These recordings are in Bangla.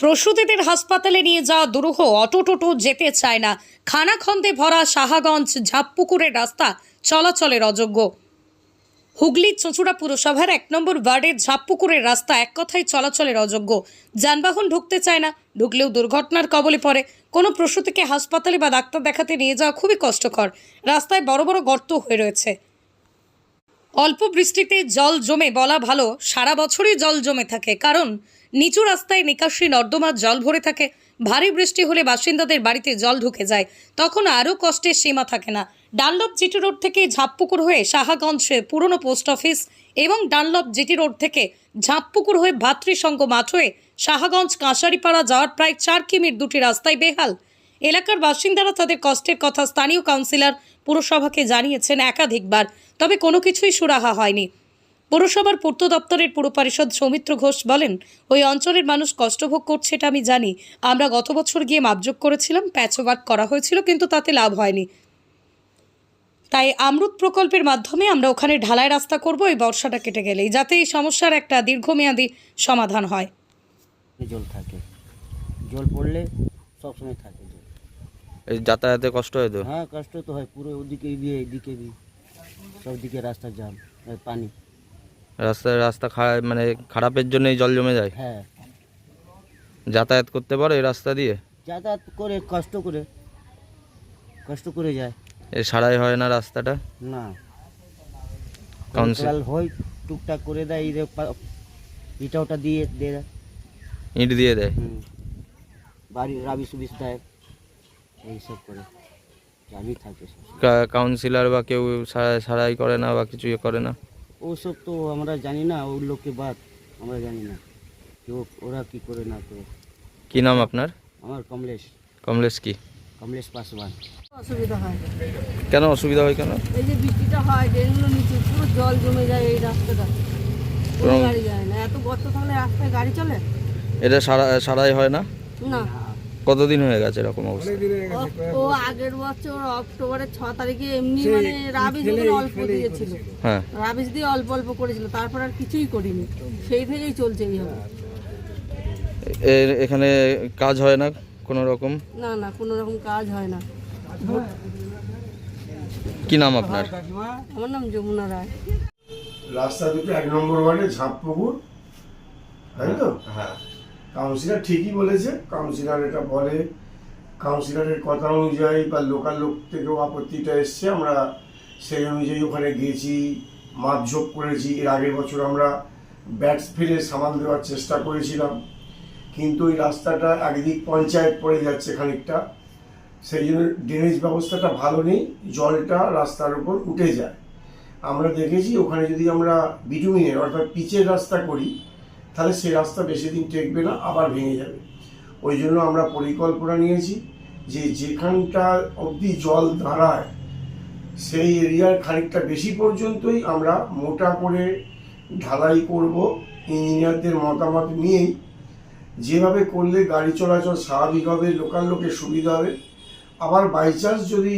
প্রসূতিদের হাসপাতালে নিয়ে যাওয়া দুরূহ অটো টোটো যেতে চায় না। খানাখন্দে ভরা সাহাগঞ্জ ঝাপপুকুরের রাস্তা চলাচলের অযোগ্য। হুগলি চুঁচুড়া পুরসভার এক নম্বর ওয়ার্ডের ঝাপপুকুরের রাস্তা এক কথায় চলাচলের অযোগ্য। যানবাহন ঢুকতে চায় না, ঢুকলেও দুর্ঘটনার কবলে পড়ে। কোনো প্রসূতিকে হাসপাতালে বা ডাক্তার দেখাতে নিয়ে যাওয়া খুবই কষ্টকর। রাস্তায় বড় বড় গর্ত হয়ে রয়েছে। অল্প বৃষ্টিতে জল জমে বলা ভালো, সারা বছরই জল জমে থাকে। কারণ, নিচু রাস্তায় নিকাশি নর্দমার জল ভরে থাকে। ভারী বৃষ্টি হলে বাসিন্দাদের বাড়িতে জল ঢুকে যায়। তখন আরও কষ্টের সীমা থাকে না। ডানলপ জিটি রোড থেকে ঝাপপুকুর হয়ে সাহাগঞ্জে পুরনো পোস্ট অফিস এবং ডানলপ জিটি রোড থেকে ঝাপপুকুর হয়ে ভাতৃসংঘ মাঠ হয়ে সাহাগঞ্জ কাঁসারিপাড়া যাওয়ার প্রায় চার কিমির দুটি রাস্তায় বেহাল। এলাকার বাসিন্দারা তাদের কষ্টের কথা স্থানীয় কাউন্সিলর পুরসভাকে জানিয়েছেন একাধিকবার, তবে কোনো কিছুই সুরাহা হয়নি। পৌরসভার পূর্ত দপ্তরের পুর পরিষদ সৌমিত্র ঘোষ বলেন, ওই অঞ্চলের মানুষ কষ্টভোগ করছে এটা আমি জানি। আমরা গত বছর গিয়ে মাপযোগ করেছিলাম প্যাচওয়ার্ক করা হয়েছিল, কিন্তু তাতে লাভ হয়নি। তাই আমরুত প্রকল্পের মাধ্যমে আমরা ওখানে ঢালাই রাস্তা করব, এই বর্ষাটা কেটে গেলেই, যাতে এই সমস্যার একটা দীর্ঘমেয়াদী সমাধান হয়। জল থাকে। জল পড়লে সবসময় থাকে। এই যাতায়াতে কষ্ট হয় তো? হ্যাঁ কষ্ট তো হয়। পুরো ওদিকে দিয়ে এদিকে বি সব দিকে রাস্তা জাম পানি। রাস্তায় রাস্তা খারাপ মানে খারাপের জন্যই জল জমে যায়? হ্যাঁ। যাতায়াত করতে পারো এই রাস্তা দিয়ে? যাতায়াত করে কষ্ট করে। কষ্ট করে যায়। এ সারাই হয় না রাস্তাটা? না। কাউন্সিল হয় টুকটাক করে দেয় এই ইটা ওটা দিয়ে দিয়ে। দেয় ইট দিয়ে দেয়? হুম। বাড়ির রাবি সুবিস দেয়। এইসব করে। আমি থাকে কাউন্সিলর বা কেউ সারা- সারাই করে না বা কিছু ইয়ে করে না? ওসব তো আমরা জানি না ওর লোককে বাদ আমরা জানি না। কেউ ওরা কি করে না করে। কি নাম আপনার? আমার কমলেশ। কমলেশ কি? কমলেশ পাসওয়ান অসুবিধা হয়। কেন অসুবিধা হয় কেন? এই যে বৃষ্টিটা হয় ড্রেনগুলো নিচু পুরো জল জমে যায় এই রাস্তাটা। কোনো- গাড়ি যায় না। এত গর্ত থাকলে রাস্তায় গাড়ি চলে? এটা সারা সারাই হয় না? না। কতদিন হয়ে গেছে এরকম অবস্থা? ও- আগের বছর অক্টোবরের ছ তারিখে এমনি মানে রাবিশ ওখানে অল্প দিয়েছিল। হ্যাঁ। রাবিশ দিয়ে অল্প অল্প করেছিল তারপর আর কিছুই করিনি। সেই থেকেই চলছে এইভাবে এখানে কাজ হয় না কোনো রকম? না না কোনো রকম কাজ হয় না। কি নাম আপনার? আমার নাম যমুনা রায়। রাস্তা দুটো এক নম্বর ওয়ার্ডে ঝাঁপপুকুর। তাই তো? হ্যাঁ। কাউন্সিলর ঠিকই বলেছে। কাউন্সিলর এটা বলে কাউন্সিলরের কথা অনুযায়ী বা লোকাল লোক থেকেও আপত্তিটা এসছে। আমরা সেই অনুযায়ী ওখানে গিয়েছি, মাপঝোপ করেছি। এর আগের বছর আমরা ব্যাটস ফিরে সামাল দেওয়ার চেষ্টা করেছিলাম। কিন্তু ওই রাস্তাটা একদিক পঞ্চায়েত পড়ে যাচ্ছে খানিকটা। সেই জন্য ড্রেনেজ ব্যবস্থাটা ভালো নেই, জলটা রাস্তার উপর উঠে যায়। আমরা দেখেছি ওখানে যদি আমরা বিটুমিনের অর্থাৎ পিচের রাস্তা করি তাহলে সেই রাস্তা বেশি দিন টেকবে না, আবার ভেঙে যাবে। ওই জন্য আমরা পরিকল্পনা নিয়েছি যে যেখানটা অবধি জল দাঁড়ায়, সেই এরিয়ার খানিকটা বেশি পর্যন্তই আমরা মোটা করে ঢালাই করব। ইঞ্জিনিয়ারদের মতামত নিয়েই যেভাবে করলে গাড়ি চলাচল স্বাভাবিক হবে, লোকাল লোকের সুবিধা হবে, আবার বাই চান্স যদি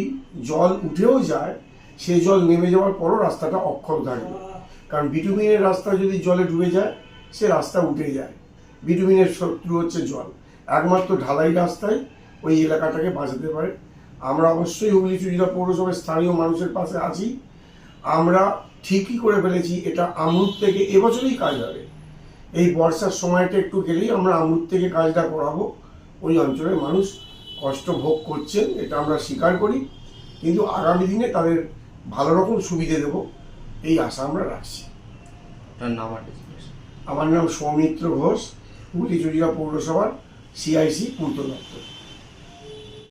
জল উঠেও যায়, সেই জল নেমে যাওয়ার পরও রাস্তাটা অক্ষত থাকবে। কারণ বিটুমিনের রাস্তা যদি জলে ডুবে যায় সে রাস্তা উঠে যায়। বিটুমিনের শত্রু হচ্ছে জল। একমাত্র ঢালাই রাস্তায় ওই এলাকাটাকে বাঁচাতে পারে। আমরা অবশ্যই হুগলি চুরিদা পৌরসভার স্থানীয় মানুষের পাশে আছি। আমরা ঠিকই করে ফেলেছি, এটা আমরুদ থেকে এবছরই কাজ হবে। এই বর্ষার সময়টা একটু গেলেই আমরা আমরুদ থেকে কাজটা করাবো। ওই অঞ্চলের মানুষ কষ্ট ভোগ করছেন, এটা আমরা স্বীকার করি। কিন্তু আগামী দিনে তাদের ভালো রকম সুবিধে দেব, এই আশা আমরা রাখছি। নাম আমার নাম সৌমিত্র ঘোষ হুগলি চুরিয়া পৌরসভার সিআইসি পূর্ত দপ্তর।